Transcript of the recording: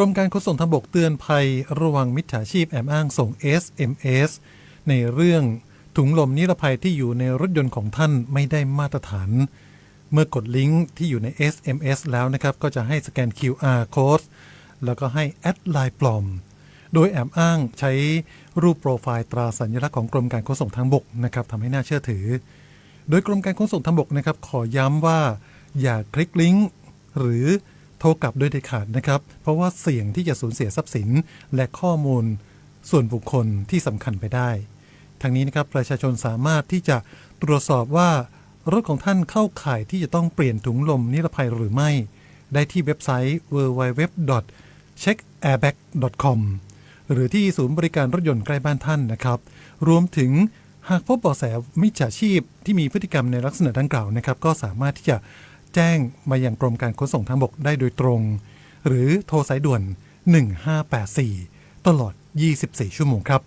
กรมการขนส่งทางบกเตือนภัยระวังมิจฉาชีพแอบอ้างส่ง SMS ในเรื่องถุงลมนิรภัยที่อยู่ในรถยนต์ของท่านไม่ได้มาตรฐาน เมื่อกดลิงก์ที่อยู่ใน SMS แล้วนะครับ ก็จะให้สแกน QR code แล้วก็ให้แอดไลน์ปลอม โดยแอบอ้างใช้รูปโปรไฟล์ตราสัญลักษณ์ของกรมการขนส่งทางบกนะครับทำให้น่าเชื่อถือ โดยกรมการขนส่งทางบกนะครับ ขอย้ำว่า อย่าคลิกลิงก์หรือ โทรกลับโดยเด็ดขาดนะครับ เพราะว่าเสี่ยงที่จะสูญเสียทรัพย์สิน และข้อมูลส่วนบุคคลที่สำคัญไปได้ทางนี้นะครับประชาชนสามารถที่จะตรวจสอบว่ารถของท่านเข้าข่ายที่จะต้องเปลี่ยนถุงลมนิรภัยหรือไม่ ได้ที่เว็บไซต์ www.checkairbag.com หรือที่ศูนย์บริการรถยนต์ใกล้บ้านท่านนะครับ รวมถึงหากพบเบาะแสมิจฉาชีพที่มีพฤติกรรมในลักษณะดังกล่าวนะครับ ก็สามารถที่จะ แจ้งมาอย่างกรมการขนส่งทางบกได้โดยตรง หรือโทรสายด่วน 1584 ตลอด 24 ชั่วโมงครับ